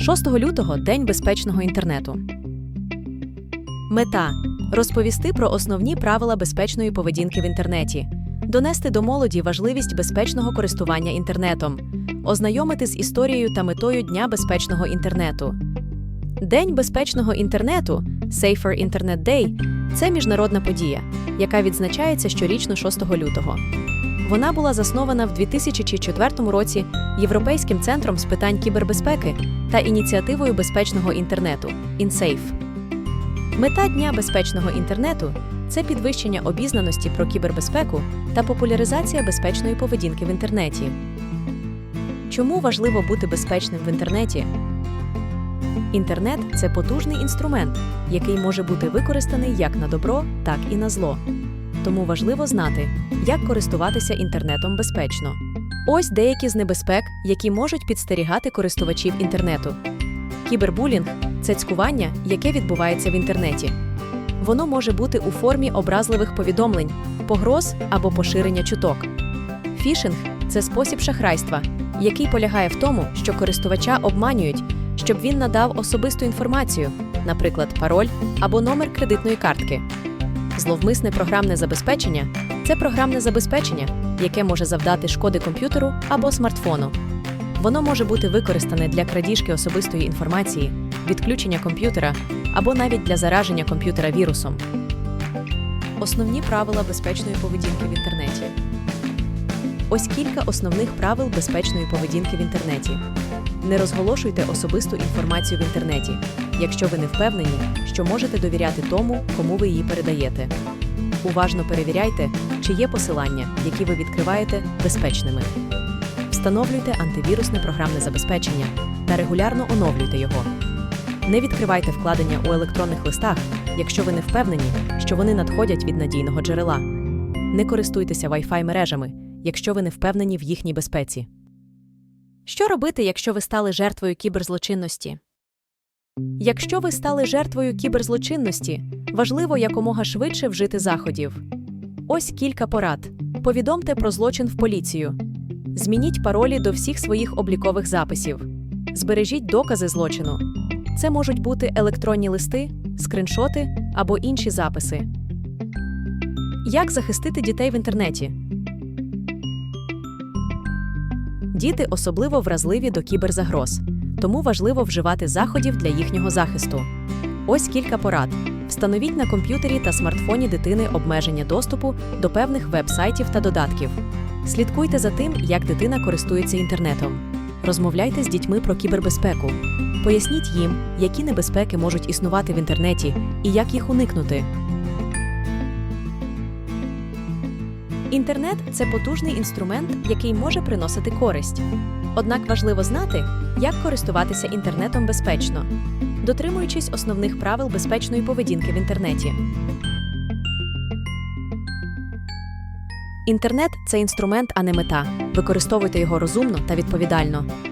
6 лютого День безпечного інтернету. Мета розповісти про основні правила безпечної поведінки в інтернеті, донести до молоді важливість безпечного користування інтернетом, ознайомити з історією та метою Дня безпечного інтернету. День безпечного інтернету Safer Internet Day – це міжнародна подія, яка відзначається щорічно 6 лютого. Вона була заснована в 2004 році Європейським центром з питань кібербезпеки та ініціативою безпечного інтернету InSafe. Мета Дня безпечного інтернету це підвищення обізнаності про кібербезпеку та популяризація безпечної поведінки в інтернеті. Чому важливо бути безпечним в інтернеті? Інтернет це потужний інструмент, який може бути використаний як на добро, так і на зло. Тому важливо знати, як користуватися інтернетом безпечно. Ось деякі з небезпек, які можуть підстерігати користувачів інтернету. Кібербулінг це цькування, яке відбувається в інтернеті. Воно може бути у формі образливих повідомлень, погроз або поширення чуток. Фішинг це спосіб шахрайства, який полягає в тому, що користувача обманюють, щоб він надав особисту інформацію, наприклад, пароль або номер кредитної картки. Зловмисне програмне забезпечення це програмне забезпечення, яке може завдати шкоди комп'ютеру або смартфону. Воно може бути використане для крадіжки особистої інформації, відключення комп'ютера або навіть для зараження комп'ютера вірусом. Основні правила безпечної поведінки в інтернеті. Ось кілька основних правил безпечної поведінки в інтернеті. Не розголошуйте особисту інформацію в інтернеті, якщо ви не впевнені, що можете довіряти тому, кому ви її передаєте. Уважно перевіряйте, чи є посилання, які ви відкриваєте, безпечними. Встановлюйте антивірусне програмне забезпечення та регулярно оновлюйте його. Не відкривайте вкладення у електронних листах, якщо ви не впевнені, що вони надходять від надійного джерела. Не користуйтеся Wi-Fi мережами, якщо ви не впевнені в їхній безпеці. Що робити, якщо ви стали жертвою кіберзлочинності? Якщо ви стали жертвою кіберзлочинності, важливо якомога швидше вжити заходів. Ось кілька порад. Повідомте про злочин в поліцію. Змініть паролі до всіх своїх облікових записів. Збережіть докази злочину. Це можуть бути електронні листи, скриншоти або інші записи. Як захистити дітей в інтернеті? Діти особливо вразливі до кіберзагроз, тому важливо вживати заходів для їхнього захисту. Ось кілька порад. Встановіть на комп'ютері та смартфоні дитини обмеження доступу до певних веб-сайтів та додатків. Слідкуйте за тим, як дитина користується інтернетом. Розмовляйте з дітьми про кібербезпеку. Поясніть їм, які небезпеки можуть існувати в інтернеті і як їх уникнути. Інтернет це потужний інструмент, який може приносити користь. Однак важливо знати, як користуватися інтернетом безпечно, дотримуючись основних правил безпечної поведінки в інтернеті. Інтернет це інструмент, а не мета. Використовуйте його розумно та відповідально.